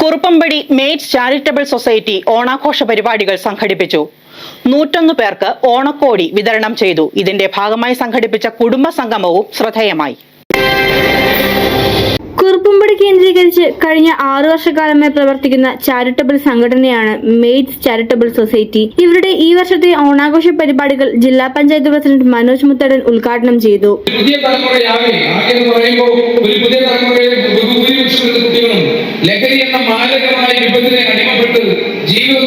Kuruppampady maid's charitable society ഓണാഘോഷ പരിപാടികൾ സംഘടിപ്പിച്ചു. നൂറ്റൊന്ന് പേർക്ക് ഓണക്കോടി വിതരണം ചെയ്തു. ഇതിന്റെ ഭാഗമായി സംഘടിപ്പിച്ച കുടുംബ സംഗമവും ശ്രദ്ധേയമായി. കുറുപ്പുംപടി കേന്ദ്രീകരിച്ച് കഴിഞ്ഞ ആറു വർഷക്കാലമായി പ്രവർത്തിക്കുന്ന ചാരിറ്റബിൾ സംഘടനയാണ് മെയ്ഡ്സ് ചാരിറ്റബിൾ സൊസൈറ്റി ഇവരുടെ ഈ വർഷത്തെ ഓണാഘോഷ പരിപാടികൾ ജില്ലാ പഞ്ചായത്ത് പ്രസിഡന്റ് മനോജ് മുത്തടൻ ഉദ്ഘാടനം ചെയ്തു. പുതിയ തലമുറയാകെ പറയുമ്പോൾ ഒരു പുതിയ കുട്ടികളും ലഹരി എന്ന മാരകമായ വിപത്തിനെ അടിമപ്പെട്ട് ജീവിതം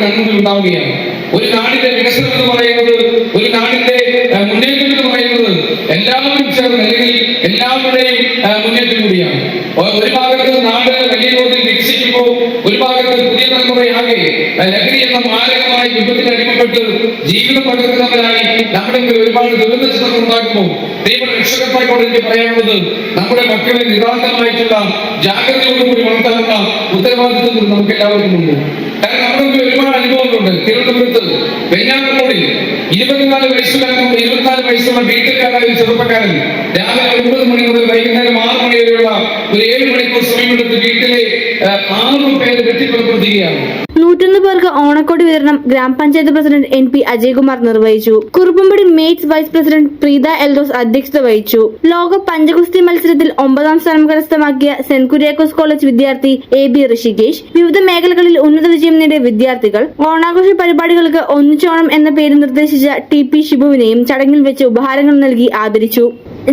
കണ്ണുകൾ ഉണ്ടാവുകയാണ് ഒരു നാടിന്റെ വികസനം എന്ന് പറയുന്നത് ഒരു നാടിന്റെ മുന്നേറ്റം എന്ന് പറയുന്നത് എല്ലാവരും ചേർന്ന് അല്ലെങ്കിൽ എല്ലാവരുടെയും മുന്നേറ്റം കൂടിയാണ്. ഒരു ഭാഗത്ത് നാട് വലിയ തോതിൽ വികസിക്കുമ്പോൾ ഒരു ഭാഗത്ത് പുതിയ തലമുറയാകെ ലഹരി എന്ന മാരകമായ വിപത്തിന് അടിമപ്പെട്ട് ജീവിതം പകർത്തുന്നവരായി നമ്മുടെ ഒരുപാട് ദുരന്ത ചിത്രങ്ങൾ രക്ഷകർത്താക്കളോട് എനിക്ക് പറയാനുള്ളത് നമ്മുടെ മക്കളെ നിരാന്തമായിട്ടുള്ള ജാഗ്രതയോടുകൂടി വളർത്താനുള്ള ഉത്തരവാദിത്വം നമുക്ക് എല്ലാവർക്കും ഉണ്ട്. കാരണം നമ്മൾക്ക് ഒരുപാട് അനുഭവങ്ങളുണ്ട്. തിരുവനന്തപുരത്ത് വെഞ്ഞാറമൂടിൽ ഇരുപത്തിനാല് വയസ്സുകാരനും ഇരുപത്തിനാല് വയസ്സുള്ള വീട്ടുകാരായ ചെറുപ്പക്കാരൻ രാവിലെ ഒൻപത് മണി മുതൽ വൈകുന്നേരം ആറ് മണി വരെയുള്ള ഒരു ഏഴ് മണിക്കൂർ സമയമെടുത്ത് വീട്ടിലെ ആറ് പേര് വെട്ടിക്കൊലപ്പെടുത്തുകയാണ്. ഓണക്കോടി വിതരണം ഗ്രാമപഞ്ചായത്ത് പ്രസിഡന്റ് എൻ പി അജയ്കുമാർ നിർവഹിച്ചു. Kuruppampady mates vice president Preetha Eldhose അധ്യക്ഷത വഹിച്ചു. ലോക പഞ്ചഗുസ്തി മത്സരത്തിൽ ഒമ്പതാം സ്ഥാനം കരസ്ഥമാക്കിയ സെന്റ് കുര്യാക്കോസ് കോളേജ് വിദ്യാർത്ഥി എ ബി ഋഷികേഷ് വിവിധ മേഖലകളിൽ ഉന്നത വിജയം നേടിയ വിദ്യാർത്ഥികൾ ഓണാഘോഷ പരിപാടികൾക്ക് ഒന്നിച്ചോണം എന്ന പേര് നിർദ്ദേശിച്ച ടി പി ഷിബുവിനെയും ചടങ്ങിൽ വെച്ച് ഉപഹാരങ്ങൾ നൽകി ആദരിച്ചു.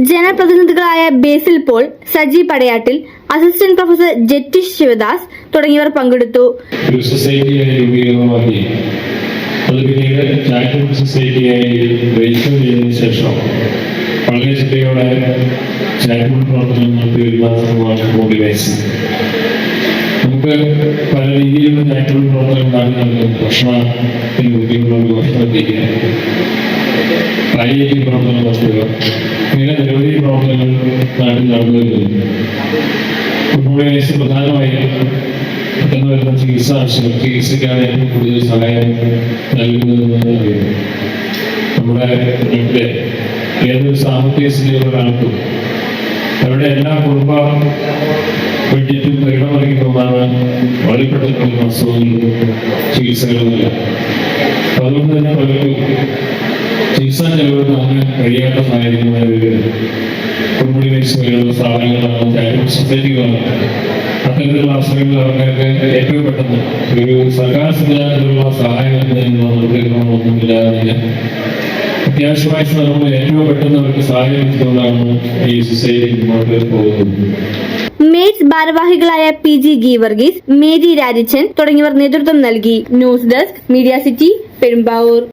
ജനപ്രതിനിധികളായ Basil Paul Saji Padayattil assistant professor Jetish Sivadas തുടങ്ങിയവർ പങ്കെടുത്തു. ശേഷം നമുക്ക് പല രീതിയിലുള്ള ചാരിറ്റബിൾ പ്രവർത്തനം നൽകും ഭക്ഷണത്തിന് ബുദ്ധിമുട്ടുള്ള ഭക്ഷണം എത്തിക്കുക പ്രവർത്തനം നടത്തുക. ഇങ്ങനെ നിരവധി പ്രവർത്തനങ്ങൾ നാട്ടിൽ നടന്നു പ്രധാനമായും പെട്ടെന്ന് വരുന്ന ചികിത്സ ആവശ്യങ്ങൾ ചികിത്സയ്ക്കാണ് ഏറ്റവും കൂടുതൽ സഹായം നൽകുന്നതെന്ന് അറിയുന്നു നമ്മുടെ നാട്ടിലെ ഏതൊരു സാമ്പത്തിക സ്ഥിതിയുള്ള ഒരാൾക്കും അവരുടെ എല്ലാ കുടുംബ ബഡ്ജറ്റും പരിണമറിഞ്ഞു പോകുന്നതാണ് വളരെ പെട്ടെന്ന് അസുഖങ്ങളും ചികിത്സകളുമില്ല അപ്പൊ അതുകൊണ്ട് തന്നെ പലർക്കും ചികിത്സാ ചെലവ് താങ്ങാൻ കഴിയാത്ത സാഹചര്യമായ കുടുംബ സ്ഥാപനങ്ങളാണ് ചാരിറ്റബിൾ സൊസൈറ്റികളാണ് അത്തരത്തിലുള്ള അവസരങ്ങൾ അവർക്ക് ഏറ്റവും പെട്ടെന്ന് ഒരു സർക്കാർ സംവിധാനത്തിലുള്ള സഹായം ഒന്നുമില്ലാതെ അത്യാവശ്യമായ സ്ഥലങ്ങളിൽ ഏറ്റവും പെട്ടെന്ന് അവർക്ക് സഹായം എത്തിച്ചുകൊണ്ടാണ് ഈ സൊസൈറ്റി മുന്നോട്ട് പോകുന്നത്. മേറ്റ്സ് ഭാരവാഹികളായ P G Geevarghese Mary Rajichan തുടങ്ങിയവർ നേതൃത്വം നൽകി. News desk media city Perumbavoor.